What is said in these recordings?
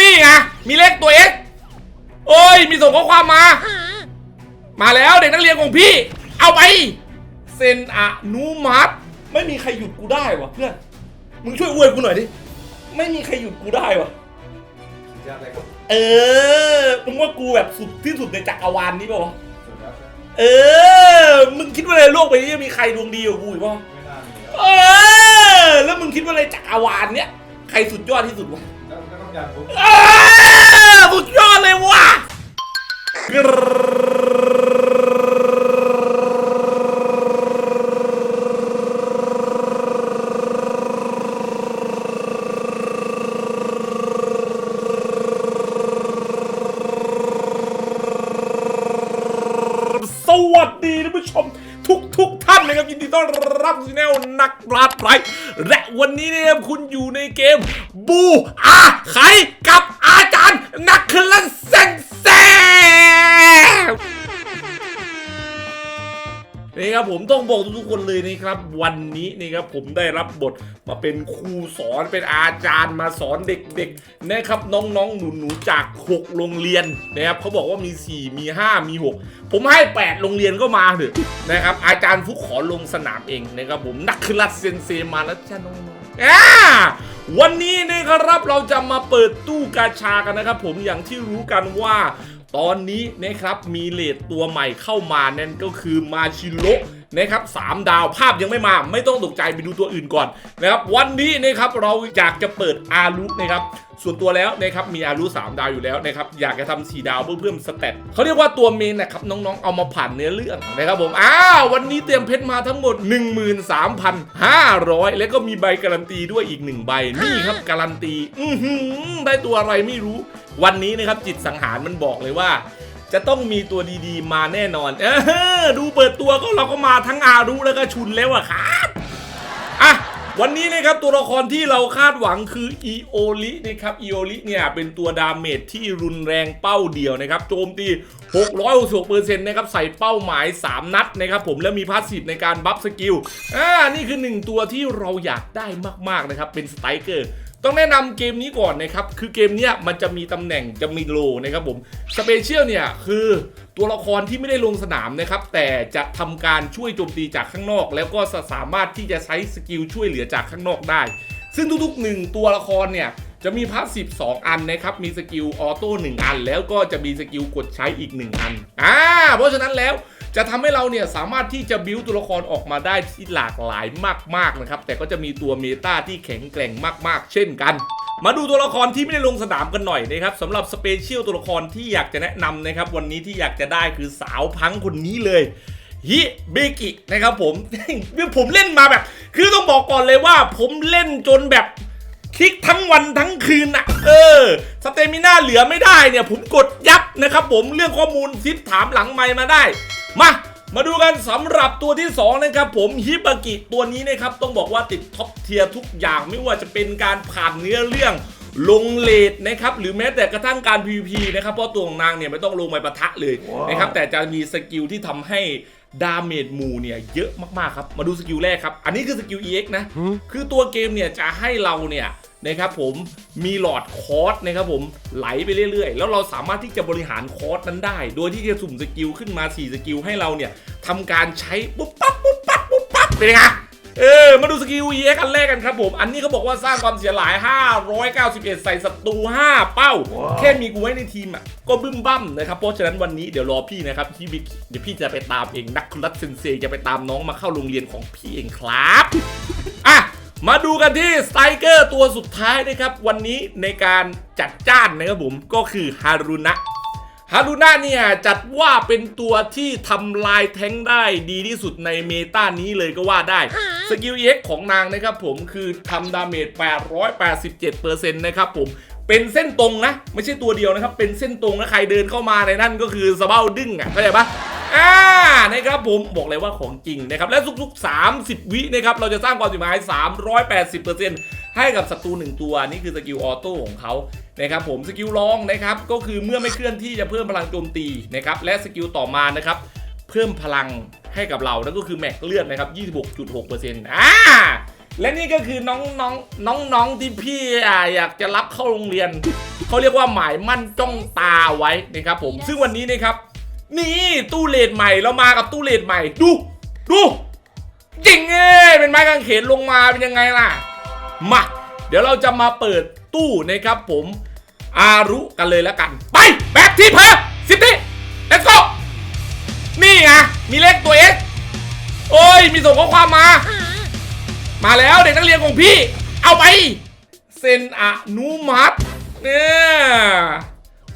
นี่ไงมีเลขตัว X โอ้ย มีส่งข้อความมา มาแล้วเด็กนักเรียนของพี่ เอาไป เซ็นอนุมัติ ไม่มีใครหยุดกูได้วะเพื่อน มึงช่วยอวยกูหน่อยดิ ไม่มีใครหยุดกูได้วะสุดยอดเลยครับเออ มึงว่ากูแบบสุดที่สุดในจักรวาลนี้ป่าวะ สุดยอดครับเออ มึงคิดว่าในโลกใบนี้จะมีใครดวงดีกว่ากูอีกป่ะไม่น่ามีครับ เออ แล้วมึงคิดว่าในจักรวาลเนี้ยใครสุดยอดที่สุดวะแล้วก็ต้ องการปุ๊บเออสุดยอดเลยว่ะสวัสดีท่านผู้ชมทุกทุกท่านนะครับยินดีต้อนรับสู่แนวนักปราดไพรและวันนี้นะครับคุณอยู่ในเกมบู ต้องบอกทุกๆคนเลยนะครับ วันนี้นี่ครับผมได้รับบทมาเป็นครูสอนเป็นอาจารย์มาสอนเด็กๆนะครับน้องๆหนูๆจาก 6 โรงเรียนนะครับเขาบอกว่ามี 4 มี 5 มี 6 ผมให้ 8 โรงเรียนก็มาเถอะนะครับอาจารย์ฟุกขอลงสนามเองนะครับผมนักคลัสเซนเซมาแล้วจ้าน้องๆอ่าวันนี้นะครับเราจะมาเปิดตู้กาชากันนะครับ ผมอย่างที่รู้กันว่าตอนนี้นะครับมีเลดตัวใหม่เข้ามานั่นก็คือมาชิโร นะครับสามดาวภาพยังไม่มา ไม่ต้องตกใจไปดูตัวอื่นก่อนนะครับวันนี้นะครับเราอยากจะเปิดอารุนะครับส่วนตัวแล้วนะครับมีอารุ3ดาวอยู่แล้วนะครับอยากจะทำ4ดาวเพื่อเพิ่มสเตตเขาเรียกว่าตัวเมนนะครับน้องๆเอามาผ่านเนื้อเรื่องนะครับผมอ้าววันนี้เตรียมเพชรมาทั้งหมด 13,500 แล้วก็มีใบการันตีด้วยอีกหนึ่งใบนี่ครับการันตีอือหือได้ตัวอะไรไม่รู้ วันนี้นะครับจิตสังหารมันบอกเลยว่า จะต้องมีตัวดีๆ มาแน่นอน เออดูเปิดตัวก็เราก็มาทั้งอารุแล้วก็ชุนแล้วอะครับอะวันนี้นะครับตัวละครที่เราคาดหวังคืออีโอลินะครับอีโอลิเนี่ยเป็นตัวดาเมจที่รุนแรงเป้าเดียวนะครับโจมตี 666%นะครับใส่เป้าหมาย 3 นัดนะครับผมแล้วมีพาสซีฟในการบัฟสกิลอ่านี่คือ 1 ตัวที่เราอยากได้มากๆนะครับเป็นสไตรเกอร์ ต้องแนะนำเกมนี้ก่อนนะครับ คือเกมเนี้ยมันจะมีตำแหน่งจะมีโลนะครับผมสเปเชียลเนี่ยคือตัวละครที่ไม่ได้ลงสนามนะครับ แต่จะทำการช่วยโจมตีจากข้างนอก แล้วก็สามารถที่จะใช้สกิลช่วยเหลือจากข้างนอกได้ ซึ่งทุกๆหนึ่งตัวละครเนี่ยจะมีพาสซีฟ2อันนะครับ มีสกิลออโต้1อัน แล้วก็จะมีสกิลกดใช้อีก 1 อัน อ่า เพราะฉะนั้นแล้ว จะทำให้เราเนี่ยสามารถที่จะบิวตัวละครออกมาได้ที่หลากหลายมากๆนะครับ แต่ก็จะมีตัวเมตาที่แข็งแกร่งมาก ๆ เช่นกัน มาดูตัวละครที่ไม่ได้ลงสนามกันหน่อยนะครับสำหรับสเปเชียลตัวละครที่อยากจะแนะนำนะครับวันนี้ที่อยากจะได้คือสาวพังคนนี้เลยฮิเบกินะครับผมผมเล่นมาแบบ คือต้องบอกก่อนเลยว่าผมเล่นจนแบบ คลิกทั้งวันทั้งคืนอะเออสเตมิน่าเหลือไม่ได้เนี่ย ผมกดยับนะครับผมเรื่องข้อมูลซิปถามหลังไมค์มาได้ มามาดูกันสำหรับตัวที่ 2 นะครับผมฮิบากิตัวนี้นะครับ ต้องบอกว่าติดท็อปเทียร์ทุกอย่างไม่ว่าจะเป็นการผ่านเนื้อเรื่องลงเลดนะครับ หรือแม้แต่กระทั่งการ PVP นะครับ เพราะตัวของนางเนี่ยไม่ต้องลงไปปะทะเลยนะครับ แต่จะมีสกิลที่ทำให้ ดาเมจหมู่เนี่ยเยอะมากๆครับมาดูสกิลแรกครับ อันนี้คือสกิล EX นะ คือตัวเกมเนี่ยจะให้เราเนี่ยนะครับผมมีหลอดคอร์สนะครับผมไหลไปเรื่อยๆ แล้วเราสามารถที่จะบริหารคอร์สนั้นได้ โดยที่จะสุ่มสกิลขึ้นมา 4 สกิลให้เราเนี่ยทำการใช้ปุ๊บปั๊บปุ๊บปั๊บปุ๊บปั๊บเป็นไง เออมาดูสกิล EX อันแรกกันครับผม อันนี้เขาบอกว่าสร้างความเสียหาย 591 ใส่ศัตรู 5 เป้า แค่มีกูไว้ในทีมอะก็บึ้มบั้มนะครับ เพราะฉะนั้นวันนี้เดี๋ยวรอพี่นะครับพี่บิ๊กเดี๋ยวพี่จะไปตามเองนักคุรัตเซนเซจะไปตามน้องมาเข้าโรงเรียนของพี่เองครับอะมาดูกันที่สไตรเกอร์ตัวสุดท้ายนะครับ วันนี้ในการจัดจ้านนะครับผมก็คือฮารุนะ ฮารุน่าเนี่ยจัดว่าเป็นตัวที่ทำลายแท้งได้ดีที่สุดในเมตานี้เลยก็ว่าได้ สกิล EX ของนางนะครับผมคือทำดาเมจ 887%นะครับผมเป็นเส้นตรงนะ ไม่ใช่ตัวเดียวนะครับ เป็นเส้นตรงนะใครเดินเข้ามาในนั่นก็คือสะเบ้าดึงอะเข้าใจปะอ่านะครับผมบอกเลยว่าของจริงนะครับ และทุกๆ 30 วินะครับเราจะสร้างความเสียหาย 380%ให้กับศัตรูหนึ่งตัวนี่คือสกิลออโต้ของเขา นะครับผมสกิลรองนะครับก็คือเมื่อไม่เคลื่อนที่จะเพิ่มพลังโจมตีนะครับและสกิลต่อมานะครับเพิ่มพลังให้กับเรานั่นก็คือแม็กเลือดนะครับ26.6%อ่าและนี่ก็คือน้องน้องน้องน้องที่พี่อะอยากจะรับเข้าโรงเรียน เขาเรียกว่าหมายมั่นจ้องตาไว้นะครับผมซึ่งวันนี้นะครับ นี่ตู้เลดใหม่เรามากับตู้เลดใหม่ ดูดูจริงเอ้ยเป็นไม้กางเขนลงมาเป็นยังไงล่ะมาเดี๋ยวเราจะมาเปิด ตู้นะครับผมอารุกันเลยแล้วกัน ไปแบบที่เพอสิบที let's go นี่ไงมีเลขตัว S โอ้ย มีส่งข้อความมา มาแล้วเด็กนักเรียนของพี่ เอาไป เซ็นอนุมัติเนี่ย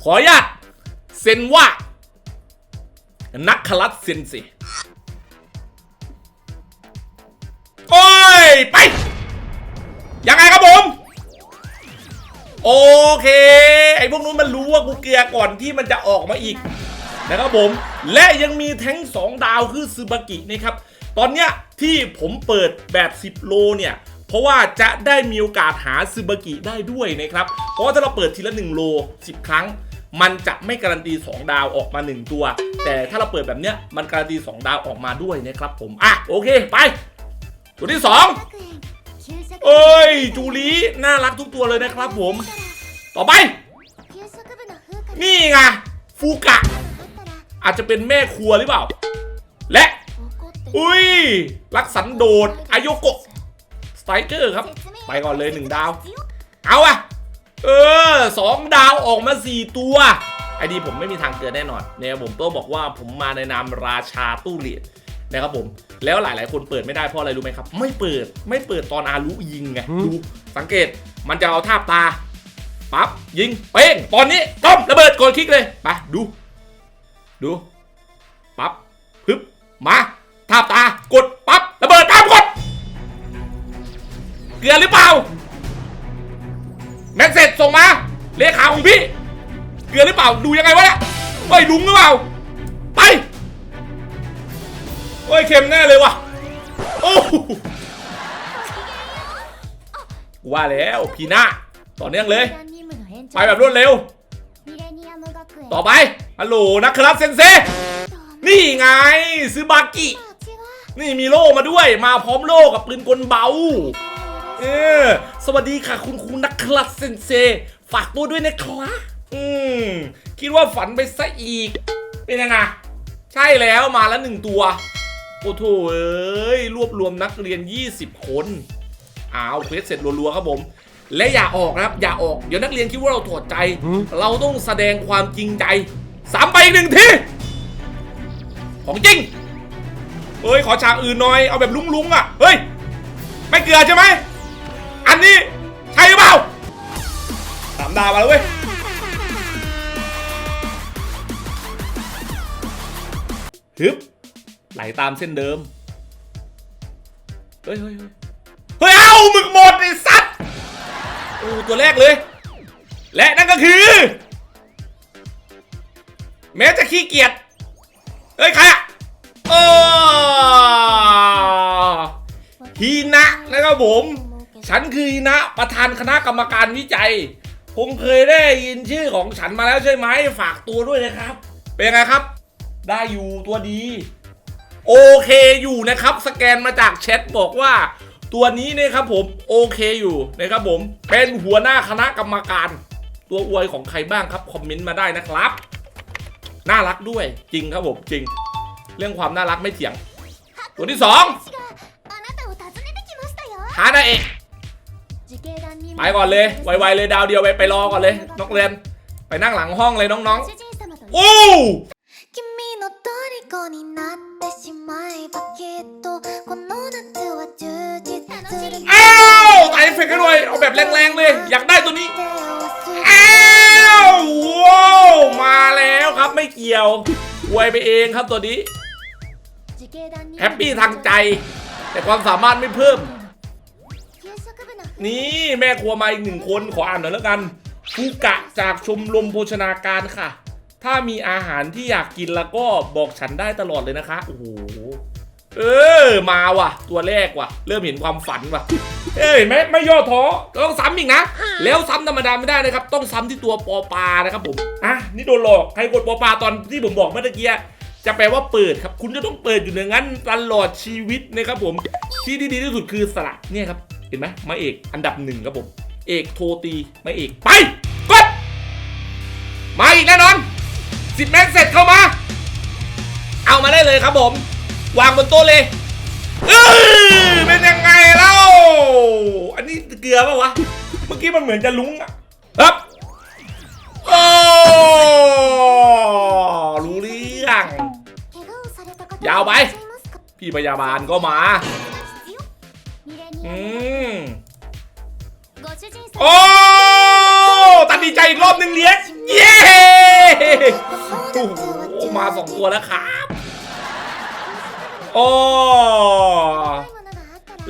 ขออนุญาตเซ็นว่า นักคลัดเซ็นสิโอ้ย ไป ยังไงครับผม โอเค ไอ้พวกนู้นมันรู้ว่ากูเกลียก่อนที่มันจะออกมาอีกนะครับผม และยังมีแท้ง2ดาวคือซูบากินะครับ ตอนเนี้ยที่ผมเปิดแบบ 10 โลเนี่ย เพราะว่าจะได้มีโอกาสหาซูบากิได้ด้วยนะครับ เพราะว่าถ้าเราเปิดทีละ 1 โล 10 ครั้ง มันจะไม่การันตี 2 ดาวออกมา 1 ตัว แต่ถ้าเราเปิดแบบเนี้ยมันการันตี 2 ดาวออกมาด้วยนะครับผม อะโอเคไป ตัวที่ 2 เอ้ย จูลีน่ารักทุกตัวเลยนะครับผม ต่อไป นี่ไงฟูกะ อาจจะเป็นแม่ครัวหรือเปล่า และ อุ้ย รักสันโดษอายโกะสไตรเกอร์ครับ ไปก่อนเลยหนึ่งดาว เอาอะเออสองดาวออกมาสี่ตัวไอดีผมไม่มีทางเกินแน่นอนเนี่ยผมต้องบอกว่าผมมาในนามราชาตู้เหรียญ นะครับผมแล้วหลายๆ คนเปิดไม่ได้เพราะอะไรรู้ไหมครับ ไม่เปิดไม่เปิดตอนอารุยิงไงดูสังเกตมันจะเอาท่าบตาปั๊บยิงเป้งตอนนี้ต้อมระเบิดกดคลิกเลยไปดู ดูปั๊บพึบมาท่าบตากดปั๊บระเบิดปั๊บกดเกลือหรือเปล่าแม็กเสร็จส่งมาเลขาของพี่เกลือหรือเปล่าดูยังไงวะเนี่ยเฮ้ยลุงหรือเปล่า เฮ้ยเค็มแน่เลยวะโอ้ว่าแล้วพีน่าต่อเนื่องเลย ไปแบบรวดเร็ว ต่อไปฮัลโหลนักครับเซนเซนี่ไงซื้อบากิ นี่มีโล่มาด้วย มาพร้อมโล่กับปืนกลเบา เออ สวัสดีค่ะคุณครูนักคลัสเซนเซ ฝากตัวด้วยนะครับอืม คิดว่าฝันไปซะอีก เป็นยังไง ใช่แล้วมาแล้วหนึ่งตัว โอ้โถเอ้ยรวบรวมนักเรียน 20 คนอ้าวเควสเสร็จรัวๆครับผม และอย่าออกนะครับ อย่าออก เดี๋ยวนักเรียนคิดว่าเราถอดใจ เราต้องแสดงความจริงใจสามไปอีกหนึ่งทีของจริงเฮ้ยขอฉากอื่นหน่อยเอาแบบลุงๆอะเฮ้ยไม่เกลือใช่ไหมอันนี้ใช่หรือเปล่าสามดาวมาแล้วเว้ยฮึบ ไหลตามเส้นเดิม เฮ้ยเฮ้ยเฮ้ยเฮ้ยเอาหมึกหมดไอ้สัตว์โอ้ตัวแรกเลย และนั่นก็คือ แม้จะขี้เกียจ เฮ้ย ใครอะโอ้ฮีนะนะครับผม ฉันคือฮีนะประธานคณะกรรมการวิจัยผมเคยได้ยินชื่อของฉันมาแล้วใช่ไหม ฝากตัวด้วยนะครับ เป็นไงครับ ได้อยู่ตัวดี โอเคอยู่นะครับ สแกนมาจากแชทบอกว่า ตัวนี้เนี่ยครับผมโอเคอยู่นะครับผม เป็นหัวหน้าคณะกรรมการ ตัวอวยของใครบ้างครับ คอมเมนต์มาได้นะครับ น่ารักด้วยจริงครับผมจริง เรื่องความน่ารักไม่เถียง ตัวที่สองฮานาเอะไปก่อนเลย ไวๆเลยดาวเดียวไปไปรอก่อนเลยนักเรียนไปนั่งหลังห้องเลยน้องๆ โอ้君の虜になってしまえばきっとこの夏は充実する อ้าวตายเอฟเฟกต์ให้หน่อยเอาแบบแรงๆเลย อยากได้ตัวนี้ อ้าวว้าวมาแล้วครับไม่เกี่ยวอวยไปเองครับตัวนี้ แฮปปี้ทางใจ แต่ความสามารถไม่เพิ่ม นี่แม่ครัวมาอีกหนึ่งคนขออ่านหน่อยแล้วกันฟูกะจากชมรมโภชนาการค่ะ ถ้ามีอาหารที่อยากกินแล้วก็บอกฉันได้ตลอดเลยนะคะ โอ้โห เออ มาว่ะ ตัวแรกว่ะ เริ่มเห็นความฝันว่ะ เอ้ยเห็นไหมไม่ย่อท้อต้องซ้ำอีกนะ แล้วซ้ำธรรมดาไม่ได้นะครับ ต้องซ้ำที่ตัวปอปลานะครับผม อะ นี่โดนหลอก ใครกดปอปลาตอนที่ผมบอกเมื่อกี้จะแปลว่าเปิดครับ คุณจะต้องเปิดอยู่อย่างนั้นตลอดชีวิตนะครับผม ที่ดีที่สุดคือสละเนี่ยครับ เห็นไหมมาเอกอันดับหนึ่งครับผม เอกโทตีมาเอกไป กด มาอีกแน่นอน สิบเมตรเสร็จเข้ามา เอามาได้เลยครับผม วางบนโต๊ะเลยเป็นยังไงเล่า อันนี้เกลือป่าวะ เมื่อกี้มันเหมือนจะลุ้งอะครับโอ้รู้เรื่องยาวไป พี่พยาบาลก็มา อืมโอ้ตัดดีใจอีกรอบหนึ่งเลี้ยงเย้ โอ้โหมาสองตัวแล้วครับโอ้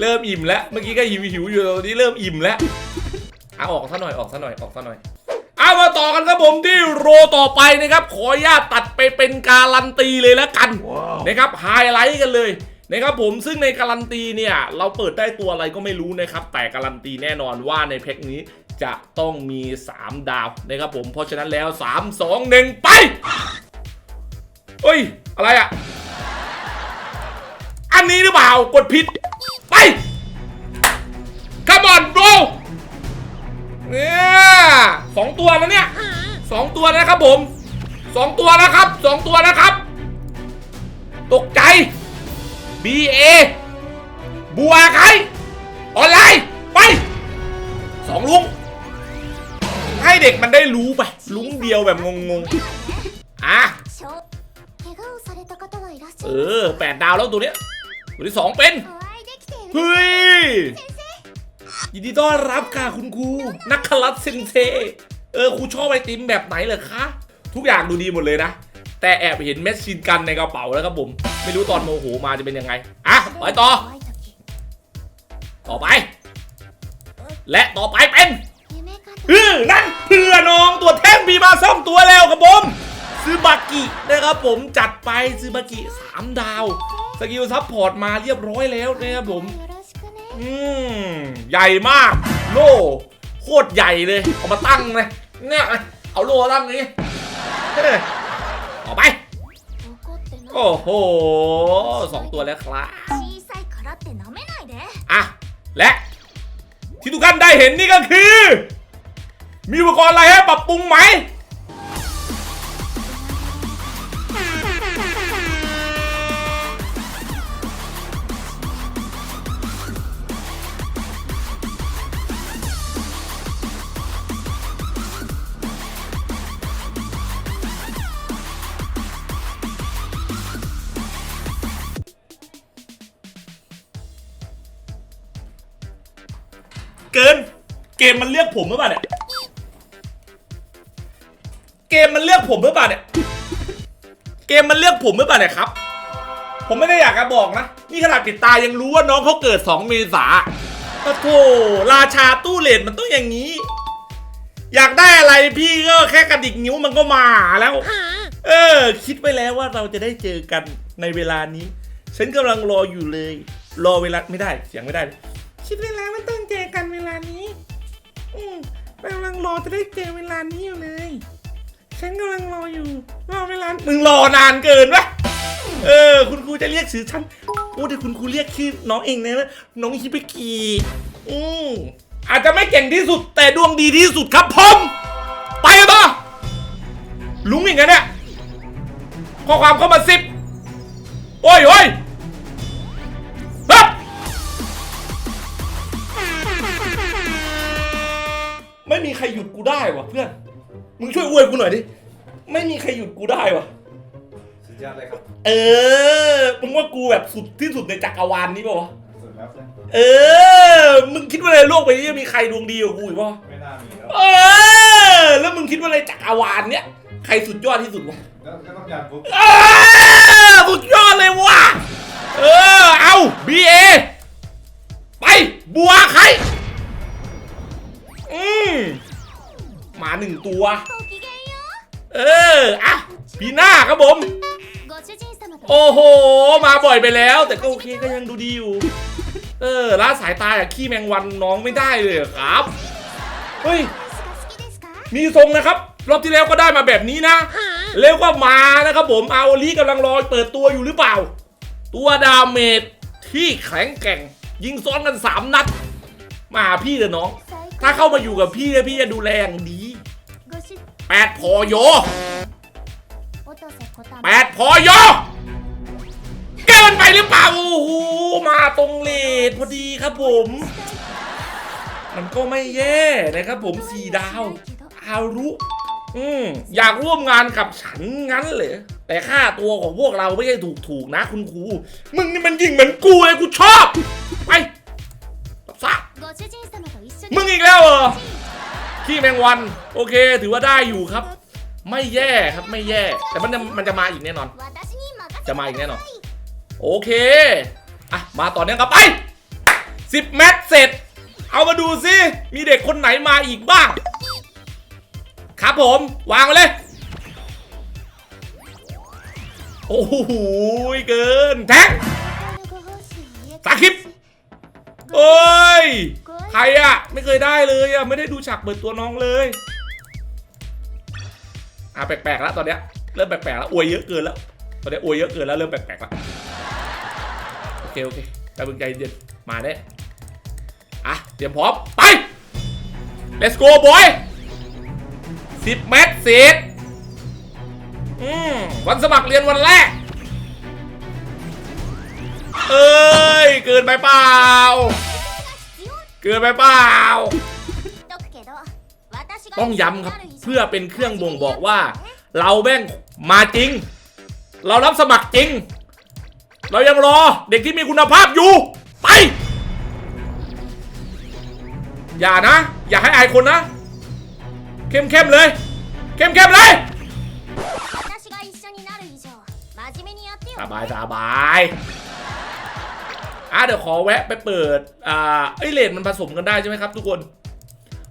เริ่มอิ่มแล้ว เมื่อกี้ก็หิวหิวๆอยู่ตอนนี้เริ่มอิ่มแล้วเอาออกซะหน่อยออกซะหน่อยออกซะหน่อยเอามาต่อกันครับผมที่โรต่อไปนะครับ ขออนุญาตตัดไปเป็นการันตีเลยแล้วกันนะครับไฮไลท์กันเลยนะครับผมซึ่งในการันตีเนี่ย เราเปิดได้ตัวอะไรก็ไม่รู้นะครับ แต่การันตีแน่นอนว่าในแพ็คนี้ จะต้องมี 3 ดาวนะครับผมเพราะฉะนั้นแล้ว 3 2 1 ไปเฮ้ย อะไรอะอันนี้หรือเปล่ากดผิด ไป Come on bro เนี่ยสองตัวแล้วเนี่ยสองตัวนะครับผมสองตัวนะครับสองตัวนะครับ ตกใจ B A บัวใครออนไลน์ ไปสองลุง ให้เด็กมันได้รู้ไปลุ้งเดียวแบบงงๆอะเออแปดดาวแล้วตัวเนี้ยตัวที่สองเป็นเฮ้ยยินดีต้อนรับค่ะคุณครูนักคลัสเซนเซเออครูชอบไอติมแบบไหนเหรอคะทุกอย่างดูดีหมดเลยนะ แต่แอบเห็นแมชชีนกันในกระเป๋าแล้วครับผม ไม่รู้ตอนโมโหมาจะเป็นยังไง อะไปต่อ ต่อไป และต่อไปเป็น ฮือนั่นเพื่อน้องตัวแท่งมีมาซ่อมตัวแล้วครับผมซื้อบักกินะครับผมจัดไปซื้อบักกิ3ดาว สกิลซับพอร์ตมาเรียบร้อยแล้วนะครับผม อืมใหญ่มาก โลโคตรใหญ่เลย เอามาตั้งเลยเนี่ยเอาโล่ตั้งนี้ออกไป โอ้โหสองตัวแล้วครับอะและที่ทุกท่านได้เห็นนี่ก็คือ มีอุปกรณ์อะไรให้ปรับปรุงไหม เกิน เกมมันเลือกผมหรือเปล่าเนี่ย เกมมันเลือกผมหรือเปล่าเนี่ย เกมมันเลือกผมหรือเปล่าเนี่ยครับ ผมไม่ได้อยากจะบอกนะ นี่ขนาดปิดตายังรู้ว่าน้องเขาเกิด 2 เมษาปะโถราชาตู้เลนมันต้องอย่างนี้ อยากได้อะไรพี่ก็แค่กระดิกนิ้วมันก็มาแล้ว เออ คิดไว้แล้วว่าเราจะได้เจอกันในเวลานี้ ฉันกำลังรออยู่เลย รอเวลาไม่ได้เสียงไม่ได้ คิดไว้แล้วว่าต้องเจอกันเวลานี้ อืมกำลังรอจะได้เจอเวลานี้อยู่เลย ฉันกำลังรออยู่รอเวลามึงรอนานเกินวะเออ คุณครูจะเรียกชื่อฉันโอ้แต่คุณครูเรียกชื่อน้องเองนะน้องฮิปกีอืมอาจจะไม่เก่งที่สุด แต่ดวงดีที่สุดครับผมไปกันต่อลุงอย่างนั้นเนี่ยข้อความเข้ามาสิบโอ้ยโอ้ยฮับไม่มีใครหยุดกูได้วะเพื่อน มึงช่วยอวยกูหน่อยดิ ไม่มีใครหยุดกูได้วะสุดยอดเลยครับเออ มึงว่ากูแบบสุดที่สุดในจักรวาลนี้ป่าวะ สุดแล้วเพื่อนเออ มึงคิดว่าในโลกใบนี้จะมีใครดวงดีกว่ากูอีกป่าวะ ไม่น่ามีแล้วเออ แล้วมึงคิดว่าในจักรวาลเนี้ยใครสุดยอดที่สุดวะก็ก็ต้องการปุ๊บเออสุดยอดเลยว่ะ เออ เอา BA ไป บัวใคร หนึ่งตัว เอออะพีหน้าครับผม โอ้โห มาบ่อยไปแล้ว แต่ก็โอเคก็ยังดูดีอยู่ เออละสายตาอย่ขี้แมงวันน้องไม่ได้เลยครับ เฮ้ย มีทรงนะครับ รอบที่แล้วก็ได้มาแบบนี้นะ เร็วก็มานะครับผม เอาลีกำลังรอเปิดตัวอยู่หรือเปล่า ตัวดาเมจที่แข็งแกร่ง ยิงซ้อนกัน 3 นัด มาพี่เด้อน้อง ถ้าเข้ามาอยู่กับพี่พี่จะดูแลอย่างดี แปดพอโยแปดพอโยเกินไปหรือเปล่า โอ้โห มาตรงเลทพอดีครับผม มันก็ไม่แย่นะครับผมสี่ดาว อารุอืมอยากร่วมงานกับฉันงั้นเลยแต่ค่าตัวของพวกเราไม่ใช่ถูกถูกนะ คุณครู มึงนี่มันยิงเหมือนกูเลยกูชอบ ไปรับทราบมึงอีกแล้วเหรอ ขี้แมงวัน โอเค ถือว่าได้อยู่ครับ ไม่แย่ครับไม่แย่ แต่มันจะมันจะมาอีกแน่นอน จะมาอีกแน่นอน โอเคอะมาต่อเนี่องกับไปสิบแมตช์เสร็จ เอามาดูซิมีเด็กคนไหนมาอีกบ้าง ครับผม วางมาเลย โอ้โหเกินแท็กสาคิปโอ้ย ใครอะไม่เคยได้เลยอะไม่ได้ดูฉากเปิดตัวน้องเลยอะแปลกๆแล้วตอนเนี้ยเริ่มแปลกๆแล้วอวยเยอะเกินแล้ว ตอนเนี้ยอวยเยอะเกินแล้วเริ่มแปลกๆแล้วโอเคโอเคแต่บึงใจเย็นมาแน่อะเตรียมพร้อมไป let's go boy สิบเมตรเสร็จอืมวันสมัครเรียนวันแรก เอ้ย เกินไปเปล่า เกินไปเปล่า ต้องย้ำครับ เพื่อเป็นเครื่องบ่งบอกว่า เราแม่งมาจริง เรารับสมัครจริง เรายังรอเด็กที่มีคุณภาพอยู่ ไป อย่านะ อย่าให้อายคนนะ เข้มเข้มเลย เข้มเข้มเลยสบายสบาย อะเดี๋ยวขอแวะไปเปิดอ่าเอ้ยเลนมันผสมกันได้ใช่ไหมครับทุกคน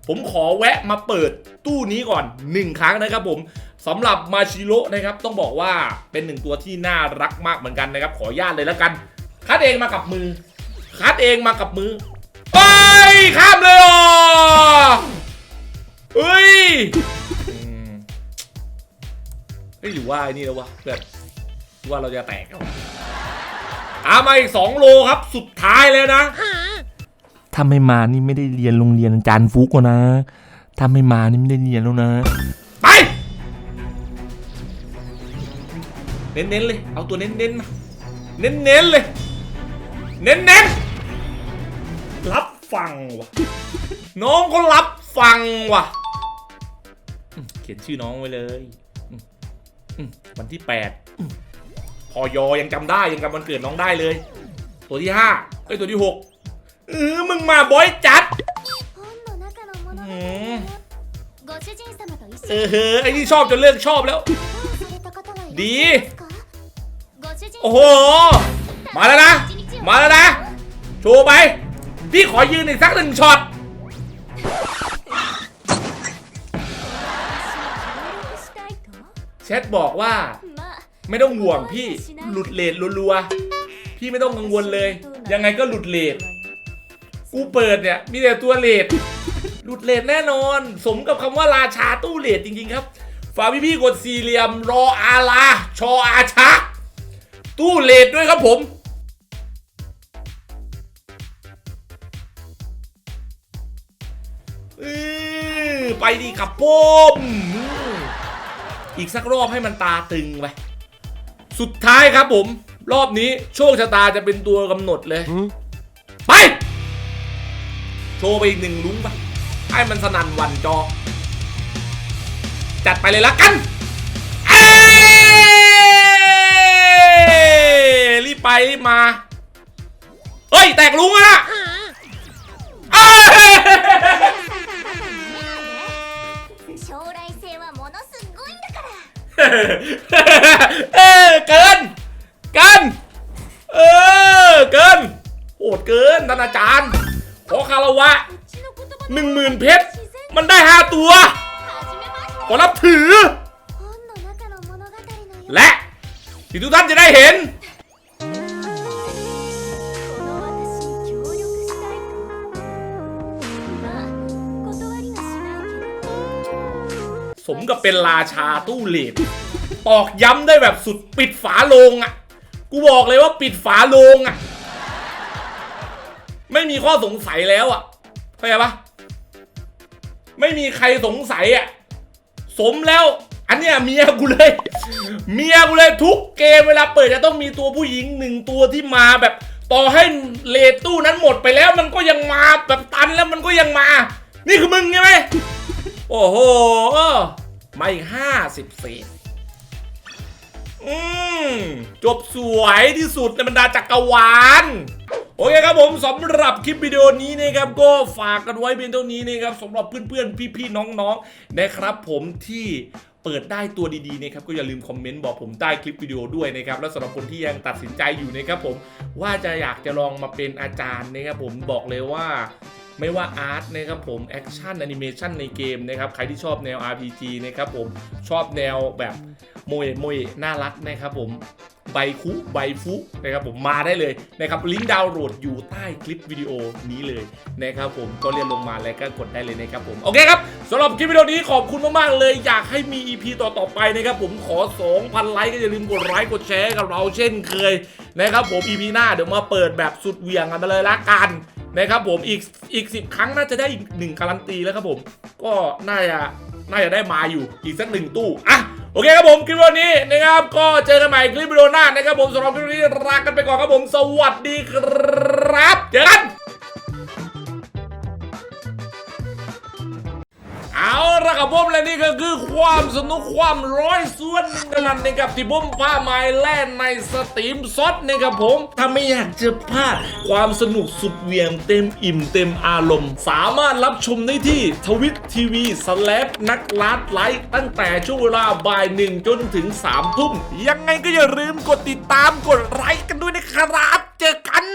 ผมขอแวะมาเปิดตู้นี้ก่อนหนึ่งครั้งนะครับผมสำหรับมาชิโร่นะครับต้องบอกว่าเป็นหนึ่งตัวที่น่ารักมากเหมือนกันนะครับ ขอญาตเลยแล้วกัน คัดเองมากับมือ คัดเองมากับมือ ไปข้ามเลยเหรอเฮ้ยอืมเฮ้ยหรือว่าไอ้นี่แล้ววะแบบว่าเราจะแตกแล้วามาอีกสองโลครับ สุดท้ายแล้วนะ ถ้าไม่มานี่ไม่ได้เรียนโรงเรียนอาจารย์ฟุกแล้วนะ ถ้าไม่มานี่ไม่ได้เรียนแล้วนะ ไป เน้นๆเลย เอาตัวเน้นๆมา เน้นๆเลย เน้นๆ รับฟังว่ะน้องก็รับฟังว่ะอืมเขียนชื่อน้องไว้เลยอืมอืมวันที่แปดอืม พอยอยังจำได้ยังจำวันเกิดน้องได้เลย ตัวที่ห้าเอ้ยตัวที่หกเออมึงมาบอยจัดเออเฮ้อไอ้นี่ชอบจนเลิกชอบแล้ว ดี โอ้โห มาแล้วนะ มาแล้วนะ โชว์ไป พี่ขอยืนอีกสักหนึ่งช็อตเชทบอกว่า ไม่ต้องห่วงพี่หลุดเลทรัวๆพี่ไม่ต้องกังวลเลย ยังไงก็หลุดเลทกูเปิดเนี่ยมีแต่ตัวเลทหลุดเลทแน่นอน สมกับคำว่าราชาตู้เลทจริงๆครับฝากพี่ๆกดสี่เหลี่ยมรออาลา ชออาชะตู้เลทด้วยครับผมอือไปดีครับผมอีกสักรอบให้มันตาตึงไป สุดท้ายครับผม รอบนี้โชคชะตาจะเป็นตัวกำหนดเลย ไป โชว์ไปอีกหนึ่งลุ้งไป ให้มันสนั่นหวันจอ จัดไปเลยละกัน เอ้ยรีบไปรีบมา เฮ้ย แตกลุงอะนะเอ้ย 将来性はものすごいんだから เออเกินเกินเออเกินโหดเกินท่านอาจารย์ขอคาราวะหนึ่งหมื่นเพชรมันได้ห้าตัวขอรับถือ และที่ทุกท่านจะได้เห็น สมกับเป็นราชาตู้เหล็ก ตอกย้ำได้แบบสุดปิดฝาโลงอะ กูบอกเลยว่าปิดฝาโลงอะ ไม่มีข้อสงสัยแล้วอะเข้าใจปะไม่มีใครสงสัยอะ สมแล้ว อันเนี้ยเมียกูเลย เมียกูเลยทุกเกมเวลาเปิดจะต้องมีตัวผู้หญิงหนึ่งตัวที่มาแบบต่อให้เลตู้นั้นหมดไปแล้วมันก็ยังมาแบบตันแล้วมันก็ยังมา นี่คือมึงใช่ไหมโอ้โหมาอีกห้าสิบเศษ อืมจบสวยที่สุดในบรรดาจักรวาลโอเคครับผมสำหรับคลิปวิดีโอนี้นะครับก็ฝากกันไว้เพียงเท่านี้นะครับสำหรับเพื่อนๆพี่ๆน้องๆนะครับ ผมที่เปิดได้ตัวดีๆนะครับก็อย่าลืมคอมเมนต์บอกผมใต้คลิปวิดีโอด้วยนะครับและสำหรับคนที่ยังตัดสินใจอยู่นะครับผมว่าจะอยากจะลองมาเป็นอาจารย์นะครับผมบอกเลยว่า ไม่ว่าอาร์ตนะครับผมแอคชั่นแอนิเมชันในเกมนะครับใครที่ชอบแนว RPG นะครับผมชอบแนวแบบโมยโมยน่ารักนะครับผมใบคุใบฟุนะครับผมมาได้เลยนะครับลิงก์ดาวน์โหลดอยู่ใต้คลิปวิดีโอนี้เลยนะครับผมก็เรียนลงมาแล้วก็กดได้เลยนะครับผมโอเคครับสำหรับคลิปวิดีโอนี้ขอบคุณมากๆเลย อยากให้มี EP ต่อๆไปนะครับผมขอ 2,000 ไลค์ก็อย่าลืมกดไลค์กดแชร์กับเราเช่นเคยนะครับผม EP หน้าเดี๋ยวมาเปิดแบบสุดเหวี่ยงกันไปเลยละกัน นะครับผมอีกอีกสิบครั้งน่าจะได้อีกหนึ่งการันตีแล้วครับผม ก็น่าจะน่าจะได้มาอยู่อีกสักหนึ่งตู้อะโอเคครับผมคลิปวันนี้นะครับก็เจอกันใหม่คลิปวิดีโอหน้านะครับผมสำหรับคลิปวิดีโอนี้ลากันไปก่อนครับผมสวัสดีครับ เจอกัน ละครับผมและนี่ก็คือความสนุกความร้อยส่วนนึ่งกันนั้นนะครับที่ผมพาไม้แล่นในสตรีมซดนะครับผมถ้าไม่อยากจะพลาดความสนุกสุดเหวียงเต็มอิ่มเต็มอารมณ์ สามารถรับชมได้ที่ทวิตทีวีสแลปนักลาดไลค์ตั้งแต่ช่วงเวลาบ่ายหนึ่งจนถึงสามทุ่ม ยังไงก็อย่าลืมกดติดตามกดไลค์กันด้วยนะครับ เจอกัน